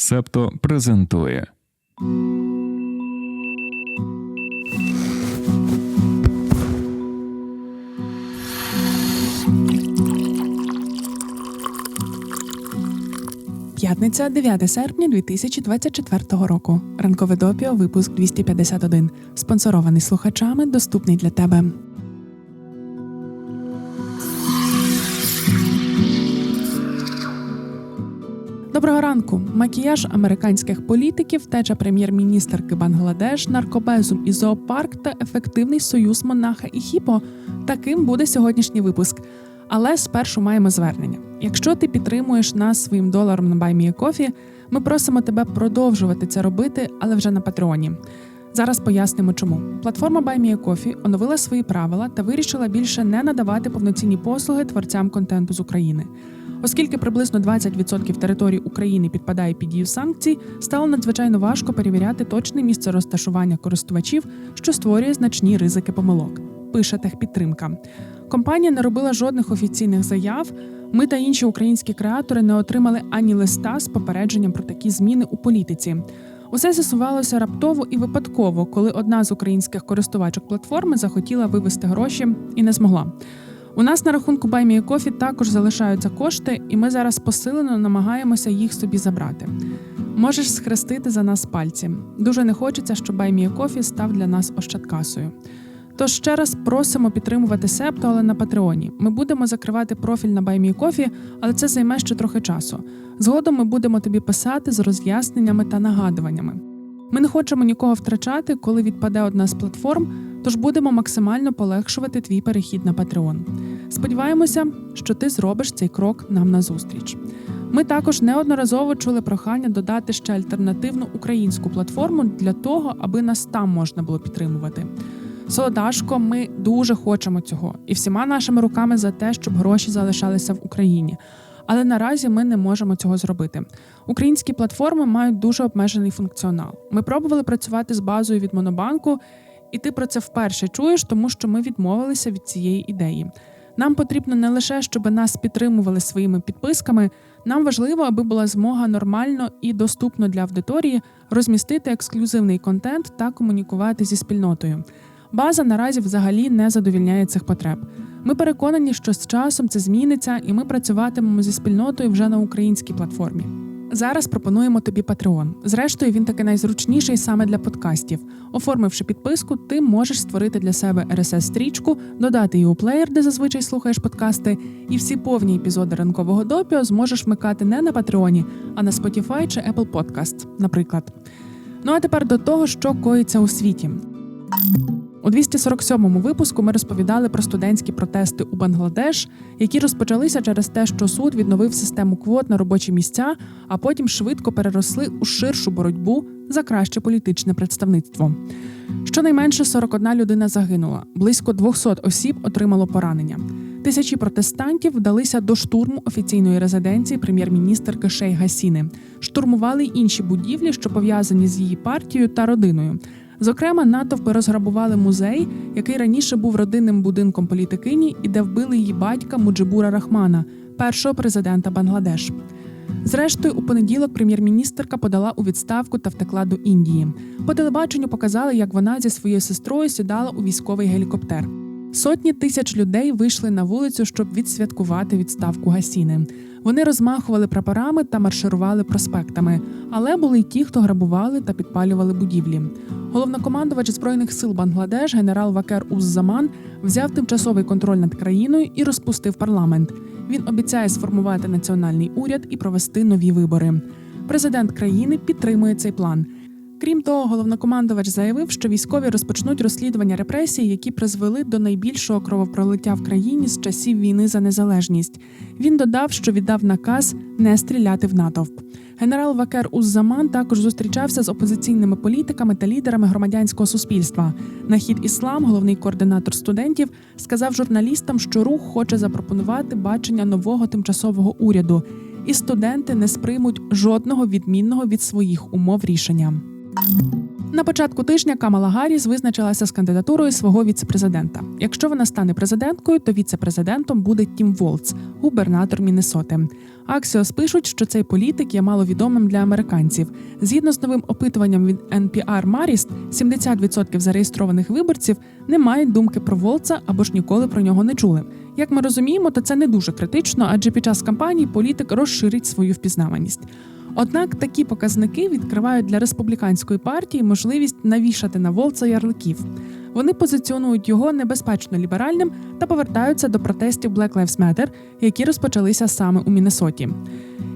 Септо презентує. П'ятниця, 9 серпня 2024 року. Ранкове допіо, випуск 251. Спонсорований слухачами, доступний для тебе. Доброго ранку. Макіяж американських політиків, теча прем'єр-міністерки Бангладеш, наркобезум і зоопарк та ефективний союз монаха і хіпо. Таким буде сьогоднішній випуск. Але спершу маємо звернення. Якщо ти підтримуєш нас своїм доларом на BuyMeACoffee, ми просимо тебе продовжувати це робити, але вже на Патреоні. Зараз пояснимо, чому платформа BuyMeACoffee оновила свої правила та вирішила більше не надавати повноцінні послуги творцям контенту з України. Оскільки приблизно 20% території України підпадає під дію санкцій, стало надзвичайно важко перевіряти точне місце розташування користувачів, що створює значні ризики помилок. Пише техпідтримка. Компанія не робила жодних офіційних заяв. Ми та інші українські креатори не отримали ані листа з попередженням про такі зміни у політиці. Усе з'ясувалося раптово і випадково, коли одна з українських користувачок платформи захотіла вивести гроші і не змогла. У нас на рахунку BuyMeACoffee також залишаються кошти, і ми зараз посилено намагаємося їх собі забрати. Можеш схрестити за нас пальці. Дуже не хочеться, щоб BuyMeACoffee став для нас ощадкасою. Тож ще раз просимо підтримувати Септо, але на Патреоні. Ми будемо закривати профіль на BuyMeACoffee, але це займе ще трохи часу. Згодом ми будемо тобі писати з роз'ясненнями та нагадуваннями. Ми не хочемо нікого втрачати, коли відпаде одна з платформ, тож будемо максимально полегшувати твій перехід на Patreon. Сподіваємося, що ти зробиш цей крок нам назустріч. Ми також неодноразово чули прохання додати ще альтернативну українську платформу для того, аби нас там можна було підтримувати. Солодашко, ми дуже хочемо цього і всіма нашими руками за те, щоб гроші залишалися в Україні. Але наразі ми не можемо цього зробити. Українські платформи мають дуже обмежений функціонал. Ми пробували працювати з базою від Монобанку, і ти про це вперше чуєш, тому що ми відмовилися від цієї ідеї. Нам потрібно не лише, щоб нас підтримували своїми підписками. Нам важливо, аби була змога нормально і доступно для аудиторії розмістити ексклюзивний контент та комунікувати зі спільнотою. База наразі взагалі не задовільняє цих потреб. Ми переконані, що з часом це зміниться, і ми працюватимемо зі спільнотою вже на українській платформі. Зараз пропонуємо тобі Patreon. Зрештою, він таки найзручніший саме для подкастів. Оформивши підписку, ти можеш створити для себе rss стрічку додати її у плеєр, де зазвичай слухаєш подкасти, і всі повні епізоди ранкового допіо зможеш вмикати не на Патреоні, а на Spotify чи Apple Podcast, наприклад. Ну а тепер до того, що коїться у світі. У 247-му випуску ми розповідали про студентські протести у Бангладеш, які розпочалися через те, що суд відновив систему квот на робочі місця, а потім швидко переросли у ширшу боротьбу за краще політичне представництво. Щонайменше 41 людина загинула, близько 200 осіб отримало поранення. Тисячі протестантів вдалися до штурму офіційної резиденції прем'єр-міністерки Шей Гасіни, штурмували інші будівлі, що пов'язані з її партією та родиною. Зокрема, натовпи розграбували музей, який раніше був родинним будинком політикині і де вбили її батька Муджибура Рахмана, першого президента Бангладеш. Зрештою, у понеділок прем'єр-міністерка подала у відставку та втекла до Індії. По телебаченню показали, як вона зі своєю сестрою сідала у військовий гелікоптер. Сотні тисяч людей вийшли на вулицю, щоб відсвяткувати відставку Гасіни. Вони розмахували прапорами та марширували проспектами, але були й ті, хто грабували та підпалювали будівлі. Головнокомандувач збройних сил Бангладеш, генерал Вакер Уззаман, взяв тимчасовий контроль над країною і розпустив парламент. Він обіцяє сформувати національний уряд і провести нові вибори. Президент країни підтримує цей план. Крім того, головнокомандувач заявив, що військові розпочнуть розслідування репресій, які призвели до найбільшого кровопролиття в країні з часів війни за незалежність. Він додав, що віддав наказ не стріляти в натовп. Генерал Вакер Уззаман також зустрічався з опозиційними політиками та лідерами громадянського суспільства. Нахід іслам, головний координатор студентів, сказав журналістам, що рух хоче запропонувати бачення нового тимчасового уряду, і студенти не сприймуть жодного відмінного від своїх умов рішення. На початку тижня Камала Гарріс визначилася з кандидатурою свого віцепрезидента. Якщо вона стане президенткою, то віцепрезидентом буде Тім Волц, губернатор Міннесоти. Axios пишуть, що цей політик є маловідомим для американців. Згідно з новим опитуванням від NPR Marist, 70% зареєстрованих виборців не мають думки про Волца або ж ніколи про нього не чули. Як ми розуміємо, то це не дуже критично, адже під час кампанії політик розширить свою впізнаваність. Однак такі показники відкривають для республіканської партії можливість навішати на Волца ярликів. Вони позиціонують його небезпечно ліберальним та повертаються до протестів Black Lives Matter, які розпочалися саме у Міннесоті.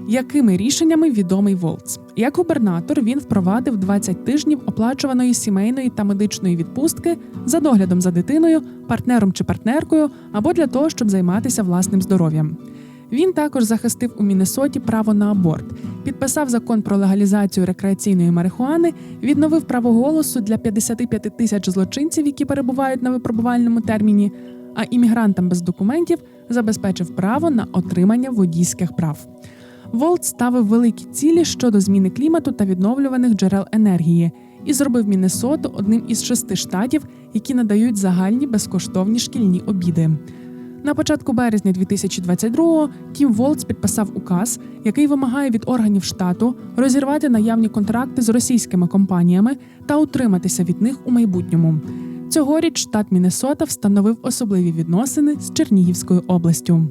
Якими рішеннями відомий Волц? Як губернатор він впровадив 20 тижнів оплачуваної сімейної та медичної відпустки за доглядом за дитиною, партнером чи партнеркою або для того, щоб займатися власним здоров'ям. Він також захистив у Міннесоті право на аборт, підписав закон про легалізацію рекреаційної марихуани, відновив право голосу для 55 тисяч злочинців, які перебувають на випробувальному терміні, а іммігрантам без документів забезпечив право на отримання водійських прав. Волт ставив великі цілі щодо зміни клімату та відновлюваних джерел енергії і зробив Міннесоту одним із шести штатів, які надають загальні безкоштовні шкільні обіди. На початку березня 2022-го Тім Волц підписав указ, який вимагає від органів штату розірвати наявні контракти з російськими компаніями та утриматися від них у майбутньому. Цьогоріч штат Міннесота встановив особливі відносини з Чернігівською областю.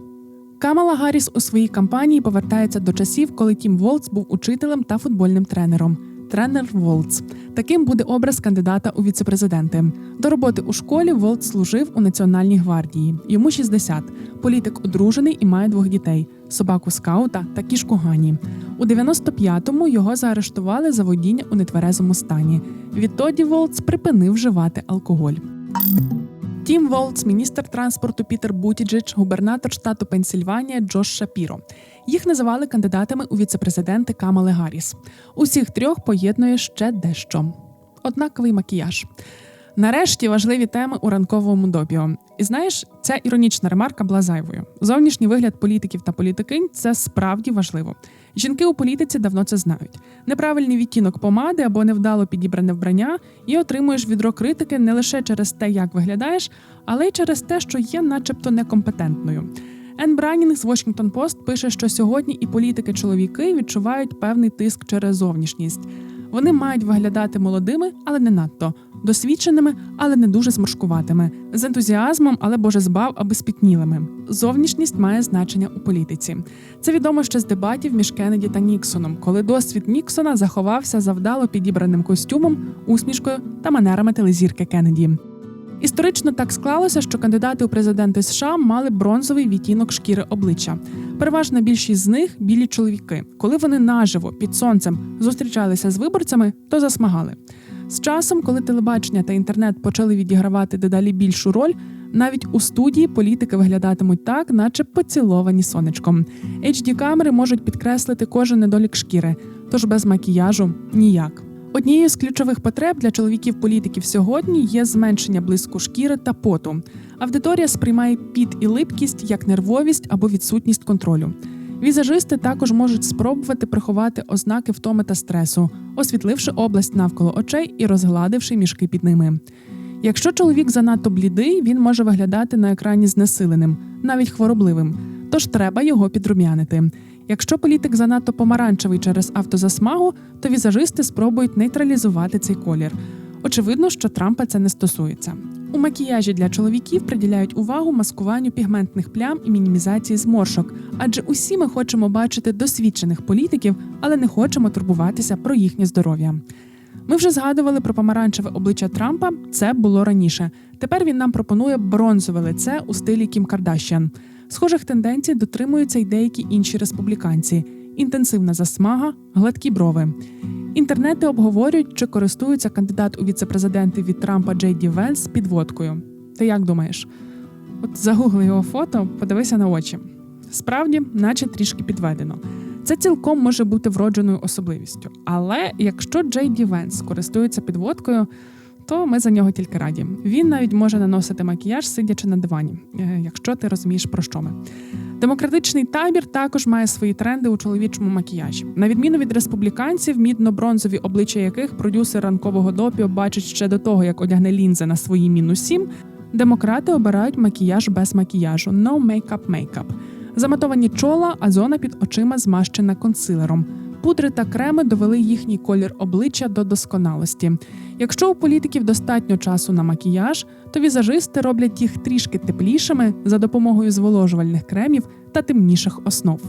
Камала Гарріс у своїй кампанії повертається до часів, коли Тім Волц був учителем та футбольним тренером. Тренер Волц. Таким буде образ кандидата у віцепрезиденти. До роботи у школі Волц служив у Національній гвардії. Йому 60. Політик одружений і має двох дітей: собаку скаута та кішку Гані. У 95-му його заарештували за водіння у нетверезому стані. Відтоді Волц припинив вживати алкоголь. Тім Волц, міністр транспорту Пітер Бутіджич, губернатор штату Пенсільванія Джош Шапіро. Їх називали кандидатами у віцепрезиденти Камали Гарріс. Усіх трьох поєднує ще дещо. Однаковий макіяж. Нарешті важливі теми у ранковому допіо. І знаєш, ця іронічна ремарка була зайвою. Зовнішній вигляд політиків та політикинь це справді важливо. Жінки у політиці давно це знають. Неправильний відтінок помади або невдало підібране вбрання, і отримуєш відро критики не лише через те, як виглядаєш, але й через те, що є, начебто, некомпетентною. Ен Бранінг з Washington Post пише, що сьогодні і політики-чоловіки відчувають певний тиск через зовнішність. Вони мають виглядати молодими, але не надто, досвідченими, але не дуже зморшкуватими, з ентузіазмом, але боже збав, аби спітнілими. Зовнішність має значення у політиці. Це відомо ще з дебатів між Кеннеді та Ніксоном, коли досвід Ніксона заховався за вдало підібраним костюмом, усмішкою та манерами телезірки Кеннеді. Історично так склалося, що кандидати у президенти США мали бронзовий відтінок шкіри обличчя. Переважна більшість з них білі чоловіки. Коли вони наживо під сонцем зустрічалися з виборцями, то засмагали. З часом, коли телебачення та інтернет почали відігравати дедалі більшу роль, навіть у студії політики виглядатимуть так, наче поціловані сонечком. hd камери можуть підкреслити кожен недолік шкіри, тож без макіяжу ніяк. Однією з ключових потреб для чоловіків-політиків сьогодні є зменшення блиску шкіри та поту. Аудиторія сприймає піт і липкість як нервовість або відсутність контролю. Візажисти також можуть спробувати приховати ознаки втоми та стресу, освітливши область навколо очей і розгладивши мішки під ними. Якщо чоловік занадто блідий, він може виглядати на екрані знесиленим, навіть хворобливим, тож треба його підрум'янити. Якщо політик занадто помаранчевий через автозасмагу, то візажисти спробують нейтралізувати цей колір. Очевидно, що Трампа це не стосується. У макіяжі для чоловіків приділяють увагу маскуванню пігментних плям і мінімізації зморшок, адже усі ми хочемо бачити досвідчених політиків, але не хочемо турбуватися про їхнє здоров'я. Ми вже згадували про помаранчеве обличчя Трампа. Це було раніше. Тепер він нам пропонує бронзове лице у стилі Кім Кардашян. Схожих тенденцій дотримуються й деякі інші республіканці: інтенсивна засмага, гладкі брови. Інтернети обговорюють, чи користується кандидат у віцепрезиденти від Трампа Джей Ді Венс підводкою. Ти як думаєш? От загугли його фото, подивися на очі. Справді, наче трішки підведено. Це цілком може бути вродженою особливістю. Але якщо Джей Ді Венс користується підводкою, то ми за нього тільки раді. Він навіть може наносити макіяж, сидячи на дивані, е, якщо ти розумієш, про що ми. Демократичний табір також має свої тренди у чоловічому макіяжі. На відміну від республіканців, мідно-бронзові обличчя яких продюсер ранкового допіо бачить ще до того, як одягне лінзи на свої мінус 7, демократи обирають макіяж без макіяжу no makeup makeup. Заматовані чола, а зона під очима змащена консилером. Пудри та креми довели їхній колір обличчя до досконалості. Якщо у політиків достатньо часу на макіяж, то візажисти роблять їх трішки теплішими за допомогою зволожувальних кремів та темніших основ.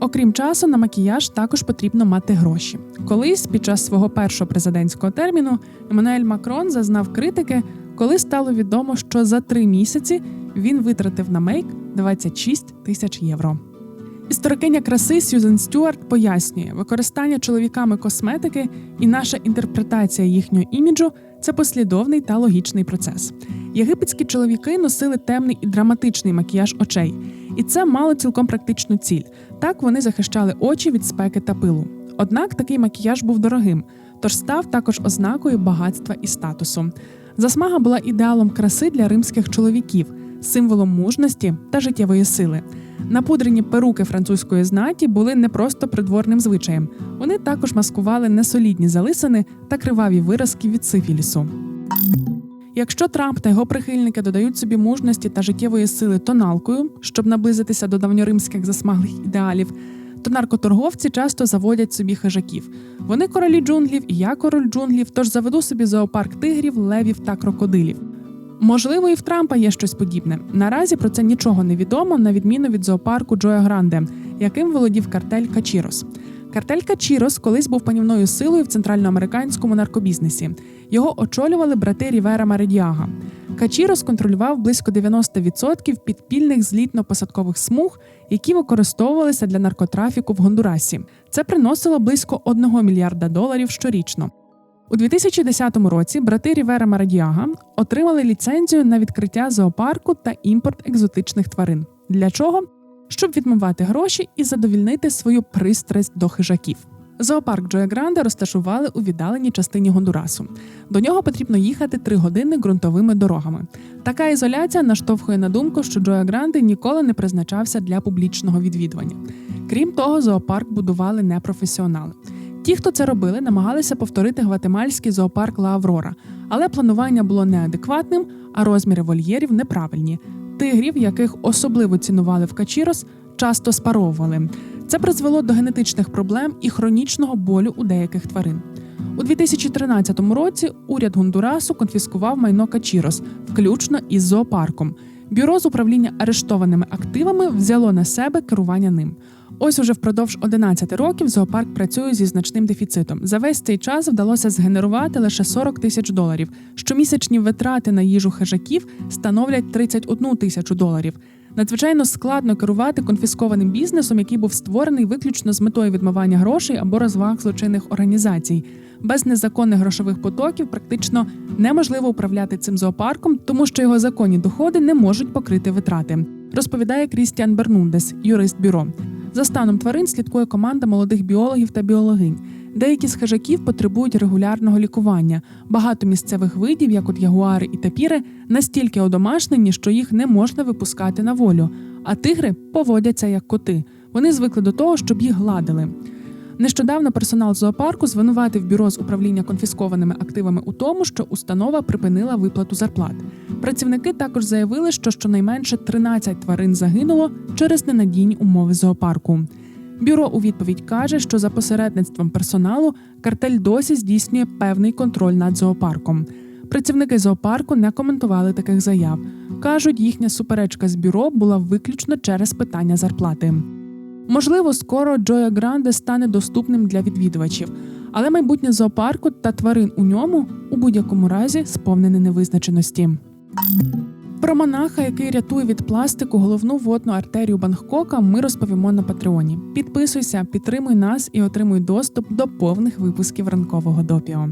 Окрім часу, на макіяж також потрібно мати гроші. Колись, під час свого першого президентського терміну, Еммануель Макрон зазнав критики, коли стало відомо, що за три місяці він витратив на мейк 26 тисяч євро. Історикиня краси Сьюзен Стюарт пояснює, використання чоловіками косметики і наша інтерпретація їхнього іміджу це послідовний та логічний процес. Єгипетські чоловіки носили темний і драматичний макіяж очей, і це мало цілком практичну ціль. Так вони захищали очі від спеки та пилу. Однак такий макіяж був дорогим, тож став також ознакою багатства і статусу. Засмага була ідеалом краси для римських чоловіків, символом мужності та життєвої сили. Напудрені перуки французької знаті були не просто придворним звичаєм, вони також маскували несолідні залисини та криваві виразки від сифілісу. Якщо Трамп та його прихильники додають собі мужності та життєвої сили тоналкою, щоб наблизитися до давньоримських засмаглих ідеалів, то наркоторговці часто заводять собі хижаків. Вони королі джунглів, і я король джунглів, тож заведу собі зоопарк тигрів, левів та крокодилів. Можливо, і в Трампа є щось подібне. Наразі про це нічого не відомо, на відміну від зоопарку Джоя Гранде, яким володів картель Качірос. Картель Качірос колись був панівною силою в центральноамериканському наркобізнесі. Його очолювали брати Рівера Маредіага. Качірос контролював близько 90% підпільних злітно-посадкових смуг, які використовувалися для наркотрафіку в Гондурасі. Це приносило близько 1 мільярда доларів щорічно. У 2010 році брати Рівера Марадіага отримали ліцензію на відкриття зоопарку та імпорт екзотичних тварин. Для чого? Щоб відмивати гроші і задовільнити свою пристрасть до хижаків. Зоопарк Джоя Гранде розташували у віддаленій частині Гондурасу. До нього потрібно їхати три години ґрунтовими дорогами. Така ізоляція наштовхує на думку, що Джоя Гранде ніколи не призначався для публічного відвідування. Крім того, зоопарк будували непрофесіонали. Ті, хто це робили, намагалися повторити гватемальський зоопарк Ла Аврора, але планування було неадекватним, а розміри вольєрів неправильні. Тигрів, яких особливо цінували в Качірос, часто спаровували. Це призвело до генетичних проблем і хронічного болю у деяких тварин. У 2013 році уряд Гондурасу конфіскував майно Качірос, включно із зоопарком. Бюро з управління арештованими активами взяло на себе керування ним. Ось уже впродовж 11 років зоопарк працює зі значним дефіцитом. За весь цей час вдалося згенерувати лише 40 тисяч доларів. Щомісячні витрати на їжу хижаків становлять 31 тисячу доларів. Надзвичайно складно керувати конфіскованим бізнесом, який був створений виключно з метою відмивання грошей або розваг злочинних організацій. Без незаконних грошових потоків практично неможливо управляти цим зоопарком, тому що його законні доходи не можуть покрити витрати. Розповідає Крістіан Бернундес, юрист бюро. За станом тварин слідкує команда молодих біологів та біологинь. Деякі з хижаків потребують регулярного лікування. Багато місцевих видів, як от ягуари і тапіри, настільки одомашнені, що їх не можна випускати на волю. А тигри поводяться як коти. Вони звикли до того, щоб їх гладили. Нещодавно персонал зоопарку звинуватив бюро з управління конфіскованими активами у тому, що установа припинила виплату зарплат. Працівники також заявили, що щонайменше 13 тварин загинуло через ненадійні умови зоопарку. Бюро у відповідь каже, що за посередництвом персоналу картель досі здійснює певний контроль над зоопарком. Працівники зоопарку не коментували таких заяв. кажуть, їхня суперечка з бюро була виключно через питання зарплати. Можливо, скоро Джоя Гранде стане доступним для відвідувачів, але майбутнє зоопарку та тварин у ньому у будь-якому разі сповнене невизначеності. Про монаха, який рятує від пластику головну водну артерію Бангкока, ми розповімо на Патреоні. Підписуйся, підтримуй нас і отримуй доступ до повних випусків ранкового допіо.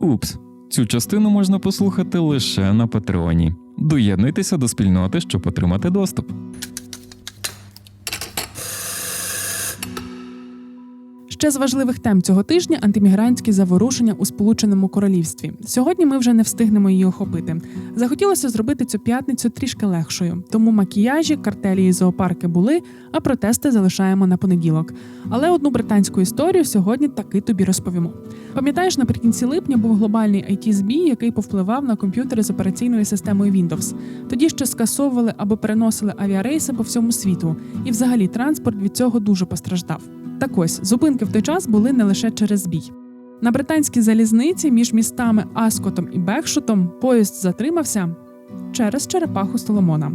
Упс, цю частину можна послухати лише на Патреоні. Доєднуйтеся до спільноти, щоб отримати доступ. Ще з важливих тем цього тижня антимігрантські заворушення у Сполученому Королівстві. Сьогодні ми вже не встигнемо її охопити. Захотілося зробити цю п'ятницю трішки легшою, тому макіяжі, картелі і зоопарки були, а протести залишаємо на понеділок. Але одну британську історію сьогодні таки тобі розповімо. Пам'ятаєш, наприкінці липня був глобальний it збій який повпливав на комп'ютери з операційною системою Windows. Тоді ще скасовували або переносили авіарейси по всьому світу, і взагалі транспорт від цього дуже постраждав. Так ось зупинки в той час були не лише через збій. На британській залізниці між містами Аскотом і Бекшотом поїзд затримався через черепаху Соломона.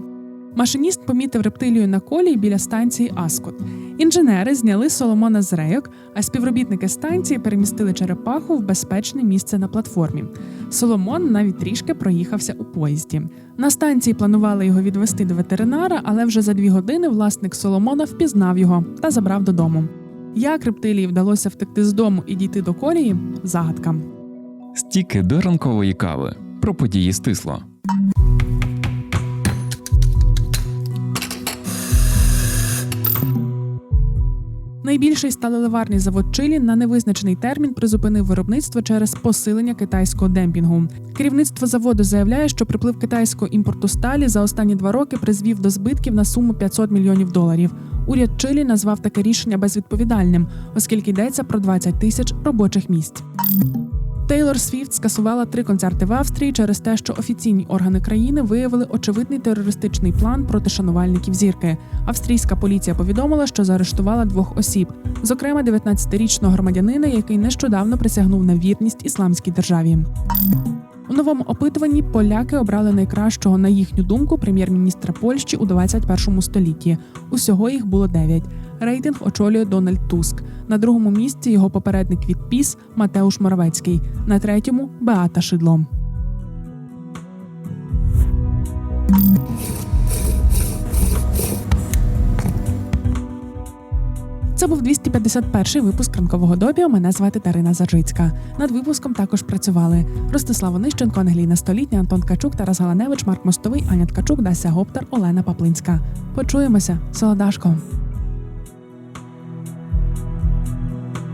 Машиніст помітив рептилію на колії біля станції Аскот. Інженери зняли Соломона з рейок, а співробітники станції перемістили черепаху в безпечне місце на платформі. Соломон навіть трішки проїхався у поїзді. На станції планували його відвести до ветеринара, але вже за дві години власник Соломона впізнав його та забрав додому. Як рептилії вдалося втекти з дому і дійти до колії загадка. Стіки до ранкової кави. Про події стисло. Найбільший сталеливарний завод Чилі на невизначений термін призупинив виробництво через посилення китайського демпінгу. Керівництво заводу заявляє, що приплив китайського імпорту сталі за останні два роки призвів до збитків на суму 500 мільйонів доларів. Уряд Чилі назвав таке рішення безвідповідальним, оскільки йдеться про 20 тисяч робочих місць. Тейлор Свіфт скасувала три концерти в Австрії через те, що офіційні органи країни виявили очевидний терористичний план проти шанувальників зірки. Австрійська поліція повідомила, що заарештувала двох осіб, зокрема 19-річного громадянина, який нещодавно присягнув на вірність ісламській державі. У новому опитуванні поляки обрали найкращого, на їхню думку, прем'єр-міністра Польщі у 21 столітті. Усього їх було дев'ять. Рейтинг очолює Дональд Туск. На другому місці його попередник від ПІС Матеуш Моровецький. На третьому Беата Шидло. Це був 251-й випуск ранкового допіо. Мене звати Дарина Заджицька. Над випуском також працювали Ростислав Онищенко, Ангеліна Столітня, Антон Ткачук, Тарас Галаневич, Марк Мостовий, Аня Ткачук, Дася Гоптер, Олена Паплинська. Почуємося, Солодашко.